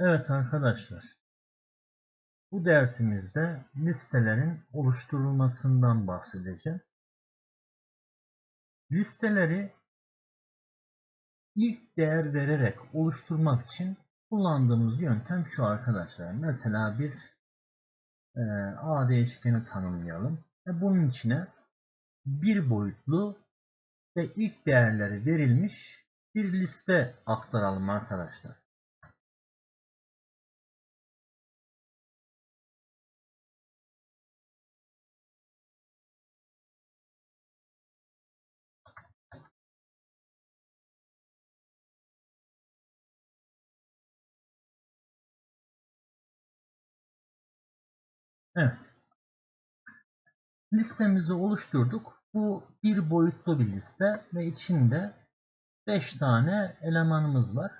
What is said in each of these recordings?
Evet arkadaşlar. Bu dersimizde listelerin oluşturulmasından bahsedeceğim. Listeleri ilk değer vererek oluşturmak için kullandığımız yöntem şu arkadaşlar. Mesela bir e, A değişkeni tanımlayalım. Ve bunun içine bir boyutlu ve ilk değerleri verilmiş bir liste aktaralım arkadaşlar. Evet. Listemizi oluşturduk. Bu bir boyutlu bir liste ve içinde 5 tane elemanımız var.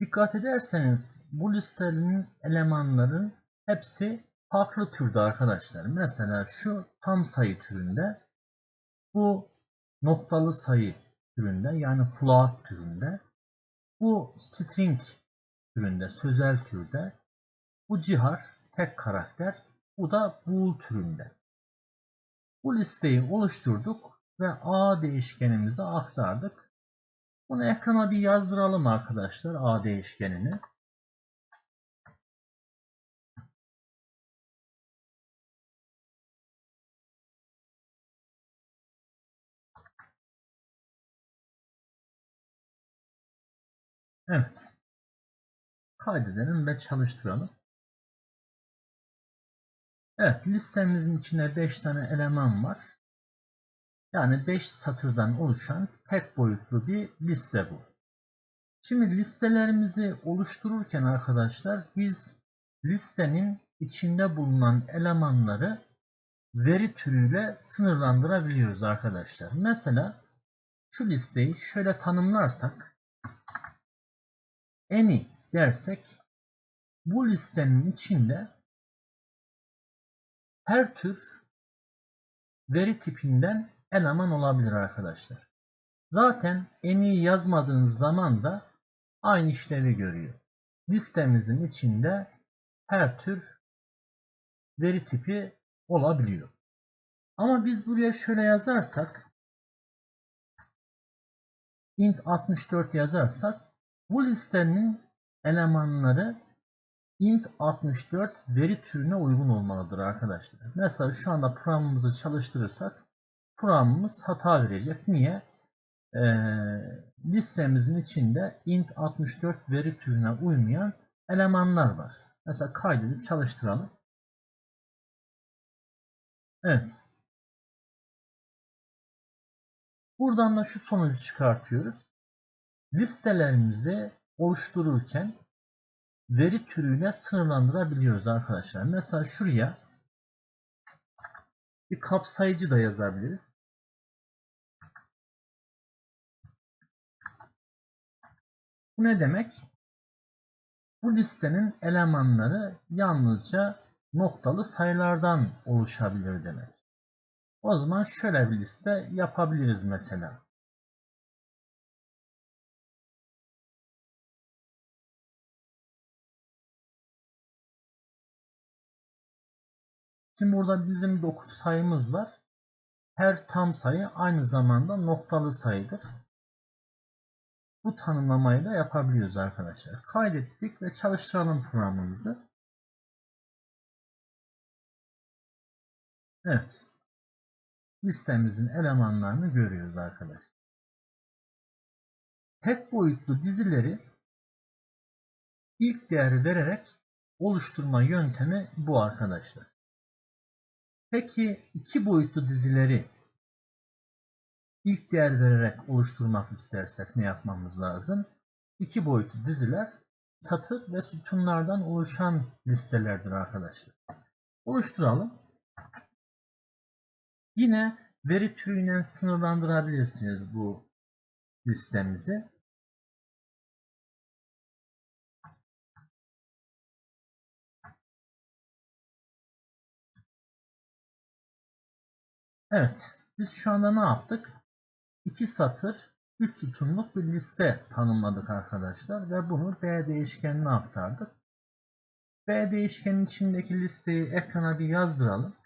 Dikkat ederseniz bu listenin elemanların hepsi farklı türde arkadaşlar. Mesela şu tam sayı türünde, bu noktalı sayı türünde yani float türünde, bu string türünde, sözel türde, bu cihar tek karakter, bu da bool türünde. Bu listeyi oluşturduk ve a değişkenimize aktardık. Bunu ekrana bir yazdıralım arkadaşlar a değişkenini. Evet. Kaydedelim ve çalıştıralım. Evet listemizin içinde 5 tane eleman var. Yani 5 satırdan oluşan tek boyutlu bir liste bu. Şimdi listelerimizi oluştururken arkadaşlar biz listenin içinde bulunan elemanları veri türüyle sınırlandırabiliyoruz arkadaşlar. Mesela şu listeyi şöyle tanımlarsak any dersek bu listenin içinde her tür veri tipinden eleman olabilir arkadaşlar. Zaten eni yazmadığınız zaman da aynı işlevi görüyor. Listemizin içinde her tür veri tipi olabiliyor. Ama biz buraya şöyle yazarsak int 64 yazarsak bu listenin elemanları int 64 veri türüne uygun olmalıdır arkadaşlar. Mesela şu anda programımızı çalıştırırsak programımız hata verecek. Niye? Ee, listemizin içinde int 64 veri türüne uymayan elemanlar var. Mesela kaydedip çalıştıralım. Evet. Buradan da şu sonucu çıkartıyoruz. Listelerimizi oluştururken veri türüyle sınırlandırabiliyoruz arkadaşlar. Mesela şuraya bir kapsayıcı da yazabiliriz. Bu ne demek? Bu listenin elemanları yalnızca noktalı sayılardan oluşabilir demek. O zaman şöyle bir liste yapabiliriz mesela. Şimdi burada bizim 9 sayımız var. Her tam sayı aynı zamanda noktalı sayıdır. Bu tanımlamayı da yapabiliyoruz arkadaşlar. Kaydettik ve çalıştıralım programımızı. Evet. Listemizin elemanlarını görüyoruz arkadaşlar. Tek boyutlu dizileri ilk değeri vererek oluşturma yöntemi bu arkadaşlar. Peki iki boyutlu dizileri ilk değer vererek oluşturmak istersek ne yapmamız lazım? İki boyutlu diziler satır ve sütunlardan oluşan listelerdir arkadaşlar. Oluşturalım. Yine veri türüyle sınırlandırabilirsiniz bu listemizi. Evet. Biz şu anda ne yaptık? 2 satır, 3 sütunluk bir liste tanımladık arkadaşlar ve bunu B değişkenine aktardık. B değişkenin içindeki listeyi ekrana bir yazdıralım.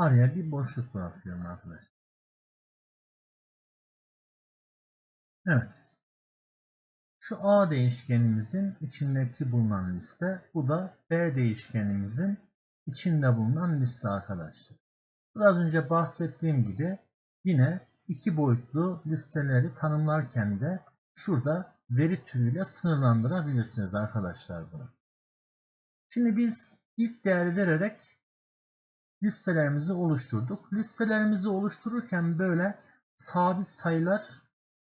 Araya bir boşluk bırakıyorum arkadaşlar. Evet. Şu A değişkenimizin içindeki bulunan liste. Bu da B değişkenimizin içinde bulunan liste arkadaşlar. Biraz önce bahsettiğim gibi yine iki boyutlu listeleri tanımlarken de şurada veri türüyle sınırlandırabilirsiniz arkadaşlar bunu. Şimdi biz ilk değer vererek listelerimizi oluşturduk. Listelerimizi oluştururken böyle sabit sayılar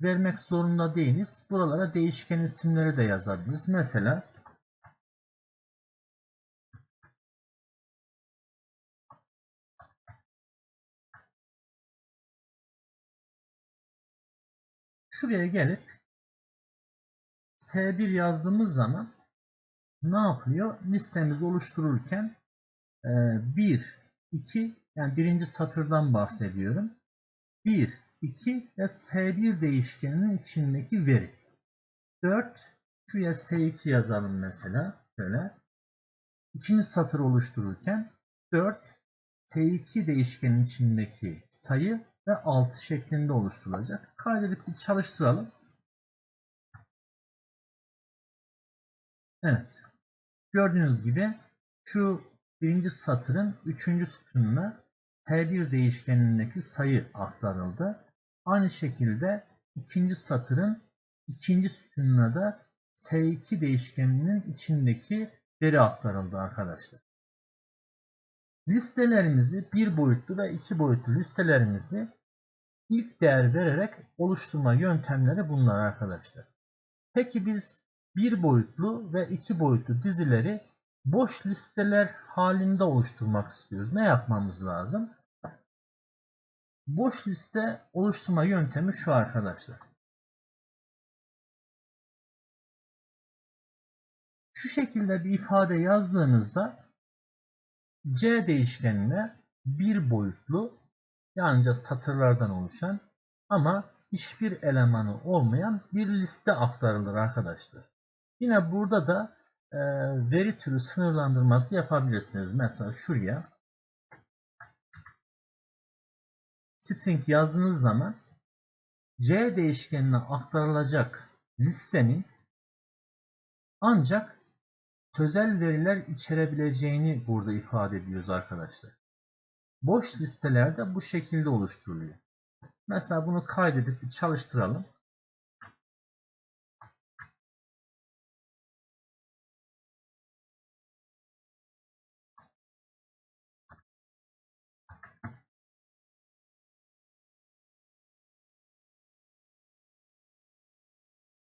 vermek zorunda değiliz. Buralara değişken isimleri de yazabiliriz. Mesela şuraya gelip S1 yazdığımız zaman ne yapıyor? Listemizi oluştururken 1, 2 yani birinci satırdan bahsediyorum. 1, 2 ve S1 değişkeninin içindeki veri. 4 şuraya S2 yazalım mesela. Şöyle. İkinci satır oluştururken 4 S2 değişkenin içindeki sayı ve 6 şeklinde oluşturulacak. Kaydedip çalıştıralım. Evet. Gördüğünüz gibi şu birinci satırın üçüncü sütununa T1 değişkenindeki sayı aktarıldı. Aynı şekilde ikinci satırın ikinci sütununa da S2 değişkeninin içindeki veri aktarıldı arkadaşlar. Listelerimizi bir boyutlu ve iki boyutlu listelerimizi ilk değer vererek oluşturma yöntemleri bunlar arkadaşlar. Peki biz bir boyutlu ve iki boyutlu dizileri boş listeler halinde oluşturmak istiyoruz. Ne yapmamız lazım? Boş liste oluşturma yöntemi şu arkadaşlar. Şu şekilde bir ifade yazdığınızda C değişkenine bir boyutlu yalnızca satırlardan oluşan ama hiçbir elemanı olmayan bir liste aktarılır arkadaşlar. Yine burada da e, veri türü sınırlandırması yapabilirsiniz. Mesela şuraya string yazdığınız zaman C değişkenine aktarılacak listenin ancak sözel veriler içerebileceğini burada ifade ediyoruz arkadaşlar. Boş listelerde bu şekilde oluşturuluyor. Mesela bunu kaydedip bir çalıştıralım.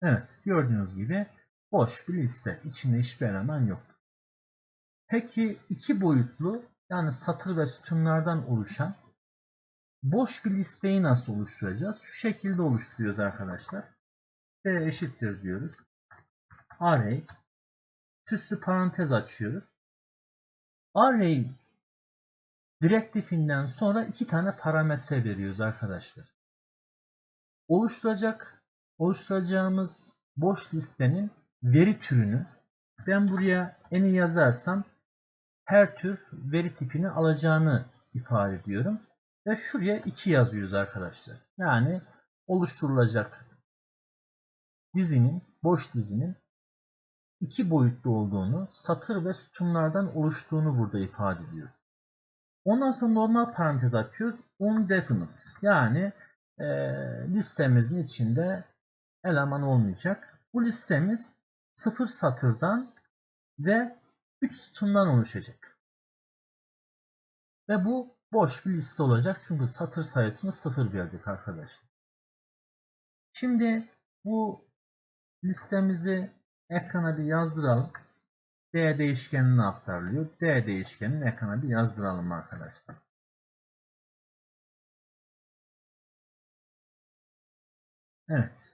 Evet gördüğünüz gibi boş bir liste. İçinde hiçbir eleman yok. Peki iki boyutlu yani satır ve sütunlardan oluşan boş bir listeyi nasıl oluşturacağız? Şu şekilde oluşturuyoruz arkadaşlar. B eşittir diyoruz. Array süslü parantez açıyoruz. Array direktifinden sonra iki tane parametre veriyoruz arkadaşlar. Oluşturacak oluşturacağımız boş listenin veri türünü ben buraya eni yazarsam her tür veri tipini alacağını ifade ediyorum. Ve şuraya 2 yazıyoruz arkadaşlar. Yani oluşturulacak dizinin, boş dizinin iki boyutlu olduğunu, satır ve sütunlardan oluştuğunu burada ifade ediyoruz. Ondan sonra normal parantez açıyoruz. Undefinite. Yani e, listemizin içinde eleman olmayacak. Bu listemiz sıfır satırdan ve 3 sütundan oluşacak. Ve bu boş bir liste olacak. Çünkü satır sayısını sıfır verdik arkadaşlar. Şimdi bu listemizi ekrana bir yazdıralım. D değişkenine aktarılıyor. D değişkenini ekrana bir yazdıralım arkadaşlar. Evet.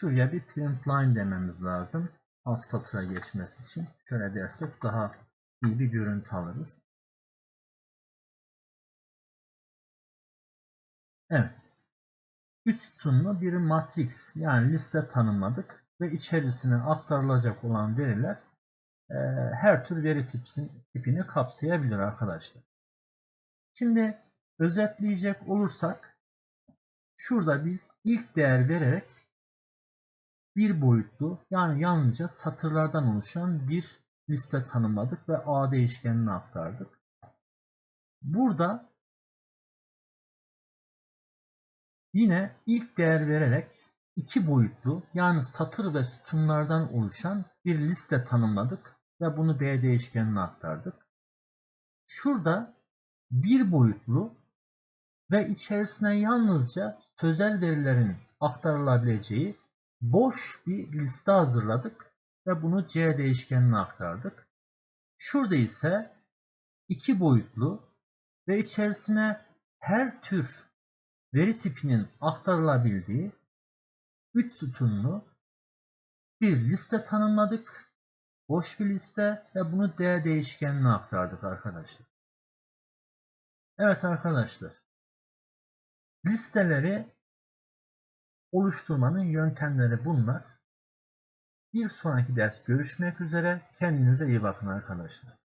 Şuraya bir print line dememiz lazım. Alt satıra geçmesi için. Şöyle dersek daha iyi bir görüntü alırız. Evet. 3 sütunlu bir matrix yani liste tanımladık ve içerisine aktarılacak olan veriler e, her tür veri tipsin, tipini kapsayabilir arkadaşlar. Şimdi özetleyecek olursak şurada biz ilk değer vererek bir boyutlu yani yalnızca satırlardan oluşan bir liste tanımladık ve A değişkenine aktardık. Burada yine ilk değer vererek iki boyutlu yani satır ve sütunlardan oluşan bir liste tanımladık ve bunu B değişkenine aktardık. Şurada bir boyutlu ve içerisine yalnızca sözel verilerin aktarılabileceği boş bir liste hazırladık ve bunu C değişkenine aktardık. Şurada ise iki boyutlu ve içerisine her tür veri tipinin aktarılabildiği 3 sütunlu bir liste tanımladık. Boş bir liste ve bunu D değişkenine aktardık arkadaşlar. Evet arkadaşlar. Listeleri oluşturmanın yöntemleri bunlar. Bir sonraki ders görüşmek üzere. Kendinize iyi bakın arkadaşlar.